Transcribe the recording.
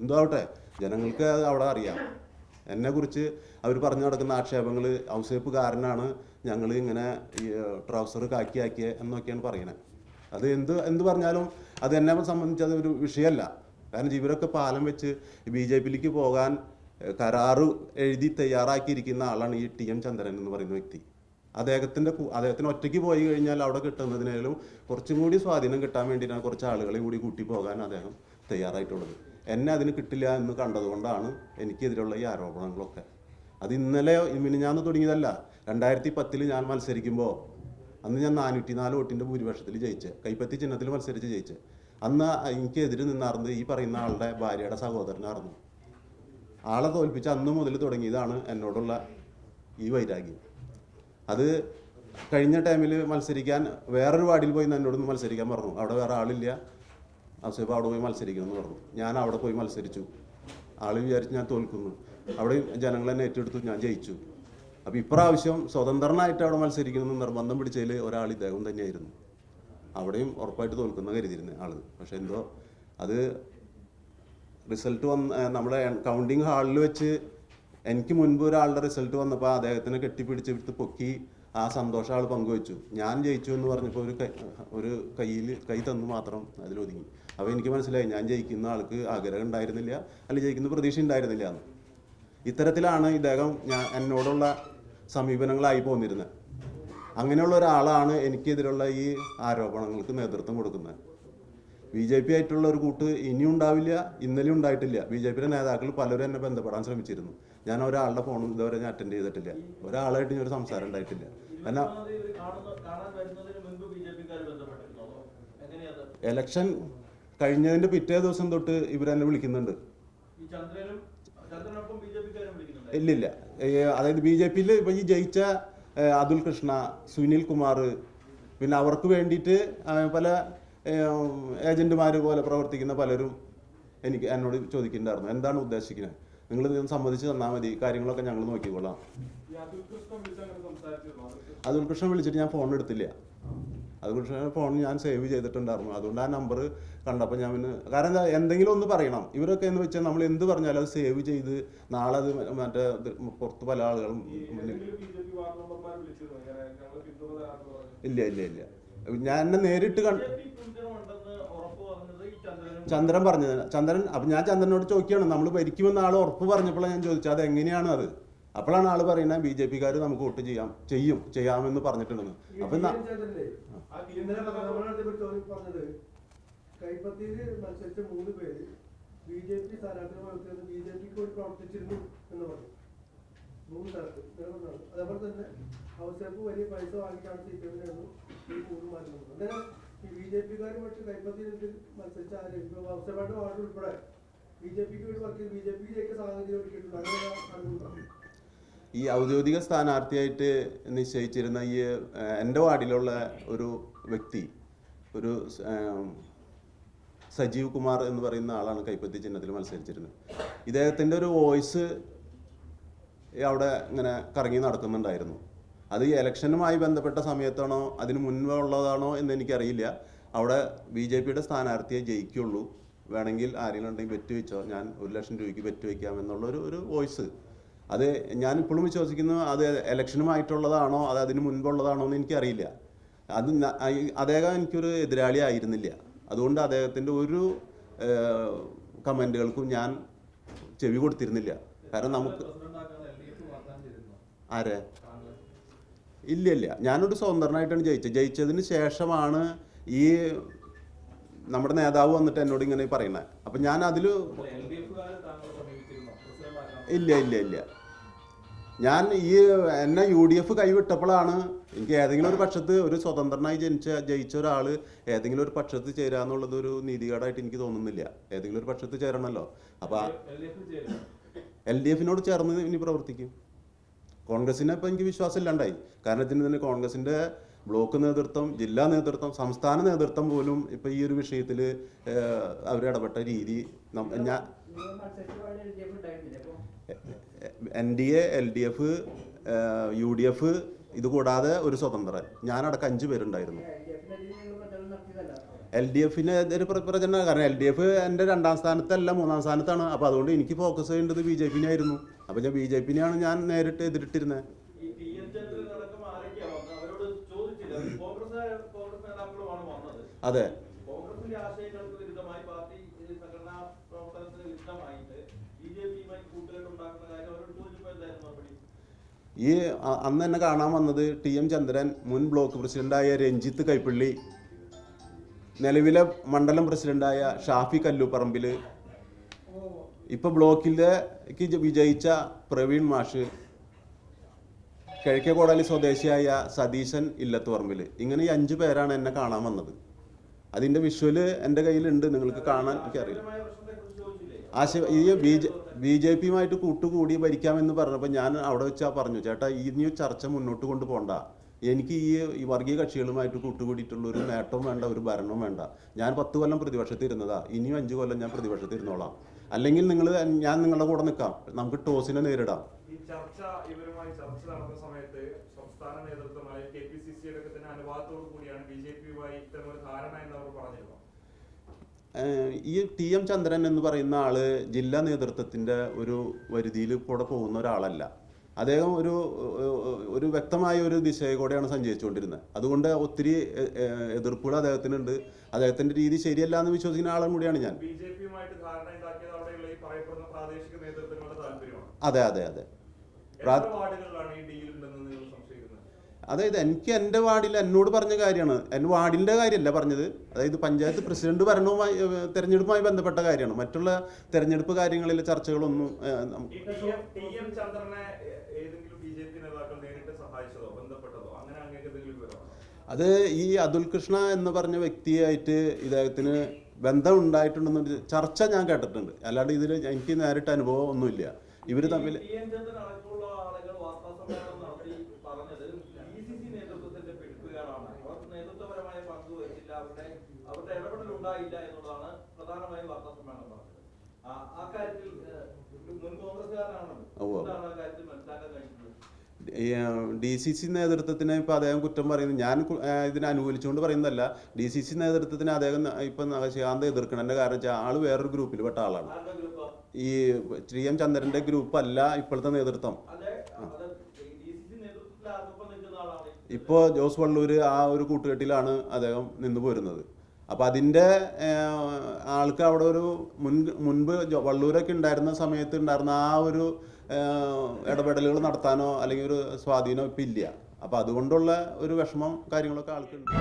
എന്തോ ആവട്ടെ ജനങ്ങൾക്ക് അവിടെ അറിയാം. എന്നെക്കുറിച്ച് അവർ പറഞ്ഞു നടക്കുന്ന ആക്ഷേപങ്ങൾ ഔസേപ്പ് കാരനാണ് ഞങ്ങൾ ഇങ്ങനെ ഈ ട്രൗസർ കാക്കിയാക്കിയ എന്നൊക്കെയാണ് പറയുന്നത് അത് എന്ത് എന്ത് പറഞ്ഞാലും അത് എന്നെ സംബന്ധിച്ച് അത് ഒരു വിഷയമല്ല. കാരണം ഇവരൊക്കെ പാലം വെച്ച് ബി ജെ പിയിലേക്ക് പോകാൻ കരാറ് എഴുതി തയ്യാറാക്കിയിരിക്കുന്ന ആളാണ് ഈ ടി എം ചന്ദ്രൻ എന്ന് പറയുന്ന വ്യക്തി. അദ്ദേഹത്തിന്റെ അദ്ദേഹത്തിന് ഒറ്റയ്ക്ക് പോയി കഴിഞ്ഞാൽ അവിടെ കിട്ടുന്നതിനേലും കുറച്ചും കൂടി സ്വാധീനം കിട്ടാൻ വേണ്ടിയിട്ടാണ് കുറച്ച് ആളുകളെ കൂടി കൂട്ടി പോകാൻ അദ്ദേഹം തയ്യാറായിട്ടുള്ളത്. എന്നെ അതിന് കിട്ടില്ല എന്ന് കണ്ടതുകൊണ്ടാണ് എനിക്കെതിരെയുള്ള ഈ ആരോപണങ്ങളൊക്കെ. അത് ഇന്നലെ മിനിഞ്ഞാന്ന് തുടങ്ങിയതല്ല രണ്ടായിരത്തി പത്തിൽ ഞാൻ മത്സരിക്കുമ്പോൾ അന്ന് ഞാൻ നാനൂറ്റി നാല് വോട്ടിന്റെ ഭൂരിപക്ഷത്തിൽ ജയിച്ച് കൈപ്പത്തി ചിഹ്നത്തിൽ മത്സരിച്ച് ജയിച്ച്. അന്ന് എനിക്കെതിരെ നിന്നാർന്നത് ഈ പറയുന്ന ആളുടെ ഭാര്യയുടെ സഹോദരനായിരുന്നു ആളെ തോൽപ്പിച്ച് അന്ന് മുതൽ തുടങ്ങിയതാണ് എന്നോടുള്ള ഈ വൈരാഗ്യം. അത് കഴിഞ്ഞ ടൈമിൽ മത്സരിക്കാൻ വേറൊരു വാർഡിൽ പോയി എന്നോടൊന്ന് മത്സരിക്കാൻ പറഞ്ഞു. അവിടെ വേറെ ആളില്ല. ഔസേപ്പ് അവിടെ പോയി മത്സരിക്കണം എന്ന് പറഞ്ഞു. ഞാൻ അവിടെ പോയി മത്സരിച്ചു. ആൾ വിചാരിച്ച് ഞാൻ തോൽക്കുന്നു. അവിടെ ജനങ്ങൾ എന്നെ ഏറ്റെടുത്തു. ഞാൻ ജയിച്ചു. അപ്പോൾ ഇപ്രാവശ്യം സ്വതന്ത്രനായിട്ട് അവിടെ മത്സരിക്കണമെന്ന് നിർബന്ധം പിടിച്ചതിൽ ഒരാൾ ഇദ്ദേഹം തന്നെയായിരുന്നു. അവിടെയും ഉറപ്പായിട്ട് തോൽക്കുന്ന കരുതിയിരുന്നു ആൾ പക്ഷെ എന്തോ അത് റിസൾട്ട് വന്ന് നമ്മുടെ കൗണ്ടിങ് ഹാളിൽ വെച്ച് എനിക്ക് മുൻപ് ഒരാളുടെ റിസൾട്ട് വന്നപ്പോൾ അദ്ദേഹത്തിനെ കെട്ടിപ്പിടിച്ച് എടുത്ത് പൊക്കി ആ സന്തോഷം ആൾ പങ്കുവെച്ചു. ഞാൻ ജയിച്ചു എന്ന് പറഞ്ഞപ്പോൾ ഒരു ഒരു കയ്യിൽ കൈ തന്നു മാത്രം അതിലൊതുങ്ങി അപ്പോൾ എനിക്ക് മനസ്സിലായി ഞാൻ ജയിക്കുന്ന ആൾക്ക് ആഗ്രഹം ഉണ്ടായിരുന്നില്ല അല്ലെങ്കിൽ ജയിക്കുന്ന പ്രതീക്ഷ ഉണ്ടായിരുന്നില്ല എന്ന്. ഇത്തരത്തിലാണ് ഇദ്ദേഹം ഞാൻ എന്നോടുള്ള സമീപനങ്ങളായി പോന്നിരുന്നത്. അങ്ങനെയുള്ള ഒരാളാണ് എനിക്കെതിരുള്ള ഈ ആരോപണങ്ങൾക്ക് നേതൃത്വം കൊടുക്കുന്നത്. ബി ജെ പി ആയിട്ടുള്ള ഒരു കൂട്ട് ഇനിയും ഉണ്ടാവില്ല ഇന്നലെയും ഉണ്ടായിട്ടില്ല. ബി ജെ പിയുടെ നേതാക്കൾ പലരും എന്നെ ബന്ധപ്പെടാൻ ശ്രമിച്ചിരുന്നു. ഞാൻ ഒരാളുടെ ഫോണും ഇതുവരെ ഞാൻ അറ്റൻഡ് ചെയ്തിട്ടില്ല. ഒരാളായിട്ട് ഞാൻ ഒരു സംസാരം ഉണ്ടായിട്ടില്ല. കാരണം എലക്ഷൻ കഴിഞ്ഞതിന്റെ പിറ്റേ ദിവസം തൊട്ട് ഇവരെന്നെ വിളിക്കുന്നുണ്ട്. ഇല്ലില്ല. അതായത് ബി ജെ പിയിൽ ഇപ്പൊ ഈ ജയിച്ച അതുൽ കൃഷ്ണ സുനിൽ കുമാർ പിന്നെ അവർക്ക് വേണ്ടിയിട്ട് പല ഏജന്റുമാർ പോലെ പ്രവർത്തിക്കുന്ന പലരും എനിക്ക് എന്നോട് ചോദിക്കുന്നുണ്ടായിരുന്നു. എന്താണ് ഉദ്ദേശിക്കുന്നത്? നിങ്ങൾ ഇതൊന്ന് സമ്മതിച്ച് തന്നാൽ മതി. കാര്യങ്ങളൊക്കെ ഞങ്ങൾ നോക്കിക്കൊള്ളാം അതുൽ കൃഷ്ണൻ വിളിച്ചിട്ട് ഞാൻ ഫോൺ എടുത്തില്ല. അതുൽ കൃഷ്ണൻ ഫോൺ ഞാൻ സേവ് ചെയ്തിട്ടുണ്ടായിരുന്നു. അതുകൊണ്ട് ആ നമ്പർ കണ്ടപ്പോൾ ഞാൻ പിന്നെ കാരണം എന്താ എന്തെങ്കിലും ഒന്ന് പറയണം. ഇവരൊക്കെ എന്ന് വെച്ചാൽ നമ്മൾ എന്ത് പറഞ്ഞാലും അത് സേവ് ചെയ്ത് നാളെ അത് മറ്റേ പുറത്ത് പല ആളുകളും ഇല്ല ഇല്ല ഇല്ല. ഞാൻ എന്നെ നേരിട്ട് കണ്ട് ചന്ദ്രൻ പറഞ്ഞത്. ചന്ദ്രൻ അപ്പം ഞാൻ ചന്ദ്രനോട് ചോദിക്കുകയാണ് നമ്മൾ ഭരിക്കുമെന്ന് ആൾ ഉറപ്പ് പറഞ്ഞപ്പോഴാണ് ഞാൻ ചോദിച്ചത് അത് എങ്ങനെയാണ് അത്? അപ്പോഴാണ് ആൾ പറയുന്നത് ബി ജെ പിക്കാർ നമുക്ക് വോട്ട് ചെയ്യാം ചെയ്യും ചെയ്യാമെന്ന് പറഞ്ഞിട്ടുണ്ടെന്ന്. അപ്പം ആ ഇന്നലെ നമ്മളാണ് ഇവർ ചോദ്യം പറഞ്ഞത് കൈപ്പത്തിയിൽ മത്സരിച്ച മൂന്ന് പേര് ബി ജെ പി സ്ഥാനാർത്ഥികൾ പ്രവർത്തിച്ചത് ബി ജെ പിക്ക് വേണ്ടി പ്രവർത്തിച്ചിരുന്നു എന്ന് പറഞ്ഞു. മൂന്ന് സ്ഥലത്ത് അതേപോലെ തന്നെ വലിയ പൈസ വാങ്ങിക്കാണ് സി പി എമ്മിനായിരുന്നു ഈ മൂന്ന് മാറ്റുന്നത് അങ്ങനെ ഈ ബി ജെ പിക്കാരുമായിട്ട് കൈപ്പത്തിയിൽ മത്സരിച്ച ആര്? ഇപ്പൊ വാർഡ് ഉൾപ്പെടെ ബി ജെ പിക്ക് വേണ്ടി വർക്ക് ബി ജെ പിയിലേക്ക് സാഹചര്യം ഒരുക്കിയിട്ടുണ്ട്. അങ്ങനെ ഈ ഔദ്യോഗിക സ്ഥാനാർത്ഥിയായിട്ട് നിശ്ചയിച്ചിരുന്ന ഈ എന്റെ വാർഡിലുള്ള ഒരു വ്യക്തി ഒരു സജീവ് കുമാർ എന്ന് പറയുന്ന ആളാണ് കൈപ്പത്തി ചിഹ്നത്തിൽ മത്സരിച്ചിരുന്നത്. ഇദ്ദേഹത്തിന്റെ ഒരു വോയിസ് അവിടെ ഇങ്ങനെ കറങ്ങി നടക്കുന്നുണ്ടായിരുന്നു. അത് ഈ ഇലക്ഷനുമായി ബന്ധപ്പെട്ട സമയത്താണോ അതിന് മുൻപ് ഉള്ളതാണോ എന്ന് എനിക്കറിയില്ല. അവിടെ ബി ജെ പിയുടെ സ്ഥാനാർത്ഥിയെ ജയിക്കുള്ളൂ. വേണമെങ്കിൽ ആരെങ്കിലും ഉണ്ടെങ്കിൽ ബെറ്റ് വെച്ചോ ഞാൻ ഒരു ലക്ഷം രൂപയ്ക്ക് ബെറ്റ് വയ്ക്കാം എന്നുള്ളൊരു ഒരു വോയിസ്. അത് ഞാൻ ഇപ്പോഴും വിശ്വസിക്കുന്നു അത് ഇലക്ഷനുമായിട്ടുള്ളതാണോ അത് അതിന് മുൻപുള്ളതാണോ എന്ന് എനിക്കറിയില്ല. അത് അദ്ദേഹം എനിക്കൊരു എതിരാളി ആയിരുന്നില്ല. അതുകൊണ്ട് അദ്ദേഹത്തിന്റെ ഒരു കമന്റുകൾക്കും ഞാൻ ചെവി കൊടുത്തിരുന്നില്ല. കാരണം നമുക്ക് ആരെ? ഇല്ല ഇല്ല ഞാനൊരു സ്വതന്ത്രനായിട്ടാണ് ജയിച്ചത്. ജയിച്ചതിന് ശേഷമാണ് ഈ നമ്മുടെ നേതാവ് വന്നിട്ട് എന്നോട് ഇങ്ങനെ പറയുന്നത് അപ്പം ഞാൻ അതിൽ ഇല്ല ഇല്ല ഇല്ല. ഞാൻ ഈ എന്നെ യു ഡി എഫ് കൈവിട്ടപ്പോഴാണ് എനിക്ക് ഏതെങ്കിലും ഒരു പക്ഷത്ത് ഒരു സ്വതന്ത്രനായി ജനിച്ച ജയിച്ച ഒരാൾ ഏതെങ്കിലും ഒരു പക്ഷത്ത് ചേരാന്നുള്ളത് ഒരു നീതികേടായിട്ട് എനിക്ക് തോന്നുന്നില്ല. ഏതെങ്കിലും ഒരു പക്ഷത്ത് ചേരണമല്ലോ അപ്പം എൽ ഡി എഫിനോട് ചേർന്ന് ഇനി പ്രവർത്തിക്കും. കോൺഗ്രസിനെ ഇപ്പം എനിക്ക് വിശ്വാസം ഇല്ലാണ്ടായി. കാരണം ഇതിന് തന്നെ കോൺഗ്രസിന്റെ ബ്ലോക്ക് നേതൃത്വം ജില്ലാ നേതൃത്വം സംസ്ഥാന നേതൃത്വം പോലും ഇപ്പം ഈ ഒരു വിഷയത്തിൽ അവരിടപെട്ട രീതി ഞാൻ N D A L D F U D F ഇതുകൂടാതെ ഒരു സ്വതന്ത്രൻ. ഞാനടക്കം അഞ്ച് പേരുണ്ടായിരുന്നു. എൽ ഡി എഫിന് ഒരു പ്ര- പ്രചരണം. കാരണം എൽ ഡി എഫ് എന്റെ രണ്ടാം സ്ഥാനത്തല്ല മൂന്നാം സ്ഥാനത്താണ്. അപ്പോൾ അതുകൊണ്ട് എനിക്ക് ഫോക്കസ് ചെയ്യേണ്ടത് ബി ജെ പിനെ ആയിരുന്നു അപ്പോൾ ഞാൻ ബി ജെ പിന്നെയാണ് ഞാൻ നേരിട്ട് എതിരിട്ടിരുന്നത് അതെ ഈ അന്ന് എന്നെ കാണാൻ വന്നത് ടി എം ചന്ദ്രൻ മുൻ ബ്ലോക്ക് പ്രസിഡന്റായ രഞ്ജിത്ത് കൈപ്പള്ളി നിലവിലെ മണ്ഡലം പ്രസിഡന്റായ ഷാഫി കല്ലുപറമ്പിൽ ഇപ്പൊ ബ്ലോക്കിലേക്ക് വിജയിച്ച പ്രവീൺ മാഷ് കിഴക്കേ കോടാലി സ്വദേശിയായ സതീശൻ ഇല്ലത്തുപറമ്പിൽ ഇങ്ങനെ ഈ അഞ്ചു പേരാണ് എന്നെ കാണാൻ വന്നത്. അതിന്റെ വിഷ്വൽ എന്റെ കയ്യിലുണ്ട്. നിങ്ങൾക്ക് കാണാൻ എനിക്കറിയില്ല ആശയ ഈ ബി ജെ ബി ജെ പിയുമായിട്ട് കൂട്ടുകൂടി ഭരിക്കാമെന്ന് പറഞ്ഞപ്പോൾ ഞാൻ അവിടെ വെച്ചാൽ പറഞ്ഞു ചേട്ടാ ഇനിയും ചർച്ച മുന്നോട്ട് കൊണ്ടുപോകണ്ട എനിക്ക് ഈ ഈ വർഗീയ കക്ഷികളുമായിട്ട് കൂട്ടുകൂടിയിട്ടുള്ള ഒരു നേട്ടവും വേണ്ട ഒരു ഭരണവും വേണ്ട. ഞാൻ പത്ത് കൊല്ലം പ്രതിപക്ഷത്തിൽ ഇരുന്നതാ. ഇനിയും അഞ്ച് കൊല്ലം ഞാൻ പ്രതിപക്ഷത്തിൽ ഇരുന്നോളാം. അല്ലെങ്കിൽ നിങ്ങൾ ഞാൻ നിങ്ങളുടെ കൂടെ നിൽക്കാം. നമുക്ക് ടോസിനെ നേരിടാം. ഈ ചർച്ച ഇവരുമായി ചർച്ച നടന്ന സമയത്ത് സംസ്ഥാന നേതൃത്വമായ കെ പി സി സി അടക്കത്തിന്റെ അനുവാദത്തോടു കൂടിയാണ് ബി ജെ പിയുമായി ഇത്തരം ധാരണ എന്ന് അവർ പറഞ്ഞിരുന്നു ഈ ടി എം ചന്ദ്രൻ എന്ന് പറയുന്ന ആൾ ജില്ലാ നേതൃത്വത്തിന്റെ ഒരു വരുതിയിൽ കൂടെ പോകുന്ന ഒരാളല്ല. അദ്ദേഹം ഒരു ഒരു വ്യക്തമായ ഒരു ദിശയിൽ കൂടെയാണ് സഞ്ചരിച്ചുകൊണ്ടിരുന്നത്. അതുകൊണ്ട് ഒത്തിരി എതിർപ്പുകൾ അദ്ദേഹത്തിനുണ്ട്. അദ്ദേഹത്തിന്റെ രീതി ശരിയല്ല എന്ന് വിശ്വസിക്കുന്ന ആളും കൂടിയാണ് ഞാൻ. അതെ അതെ അതെ. അതായത് എനിക്ക് എന്റെ വാർഡിൽ എന്നോട് പറഞ്ഞ കാര്യമാണ്. എന്റെ വാർഡിന്റെ കാര്യമല്ല പറഞ്ഞത്. അതായത് പഞ്ചായത്ത് പ്രസിഡന്റ് ഭരണവുമായി തെരഞ്ഞെടുപ്പുമായി ബന്ധപ്പെട്ട കാര്യമാണ്. മറ്റുള്ള തെരഞ്ഞെടുപ്പ് കാര്യങ്ങളിലെ ചർച്ചകളൊന്നും ഏഹ്, നം- ഈ ടി എം ടി എം ചന്ദ്രനെ ഏ- ഏതെങ്കിലും ബി ജെ പി നേതാക്കൾ നേരിട്ട് സഹായിച്ചതോ ബന്ധപ്പെട്ടതോ അങ്ങനെ അങ്ങേക്ക് എന്തെങ്കിലും വിവരമാണോ അത് ഈ അതുൽ കൃഷ്ണ എന്ന് പറഞ്ഞ വ്യക്തിയായിട്ട് ഇദ്ദേഹത്തിന് ബന്ധം ഉണ്ടായിട്ടുണ്ടെന്നൊരു ചർച്ച ഞാൻ കേട്ടിട്ടുണ്ട്. അല്ലാണ്ട് ഇതിൽ എനിക്ക് നേരിട്ട് അനുഭവം ഒന്നുമില്ല. ഇവർ തമ്മിൽ ആ- കാര്യത്തിൽ മുൻ കോൺഗ്രസ്സുകാരനാണല്ലോ. ഉവ്വ്. എന്താണ് ആ കാര്യത്തിൽ മനസ്സിലാക്കാൻ ഡി സി സി നേതൃത്വത്തിന് ഇപ്പം അദ്ദേഹം കുറ്റം പറയുന്നു. ഞാൻ ഇതിനെ അനുകൂലിച്ചുകൊണ്ട് പറയുന്നതല്ല. ഡി സി സി നേതൃത്വത്തിന് അദ്ദേഹം ഇപ്പം ശാന്ത എതിർക്കണതിന്റെ കാരണം വെച്ചാൽ ആൾ വേറൊരു ഗ്രൂപ്പിൽ പെട്ട ആളാണ്. ഈ ടി എം ചന്ദ്രന്റെ ഗ്രൂപ്പല്ല ഇപ്പോഴത്തെ നേതൃത്വം. ഇപ്പോൾ ജോസ് വള്ളൂർ ആ ഒരു കൂട്ടുകെട്ടിലാണ് അദ്ദേഹം നിന്ന് പോരുന്നത്. അപ്പോൾ അതിന്റെ ആൾക്ക് അവിടെ ഒരു മുൻ മുൻപ് വള്ളൂരൊക്കെ ഉണ്ടായിരുന്ന സമയത്ത് ഉണ്ടായിരുന്ന ആ ഒരു ഇടപെടലുകൾ നടത്താനോ അല്ലെങ്കിൽ ഒരു സ്വാധീനം ഇപ്പം ഇല്ല. അപ്പോൾ അതുകൊണ്ടുള്ള ഒരു വിഷമം കാര്യങ്ങളൊക്കെ ആൾക്കുണ്ട്.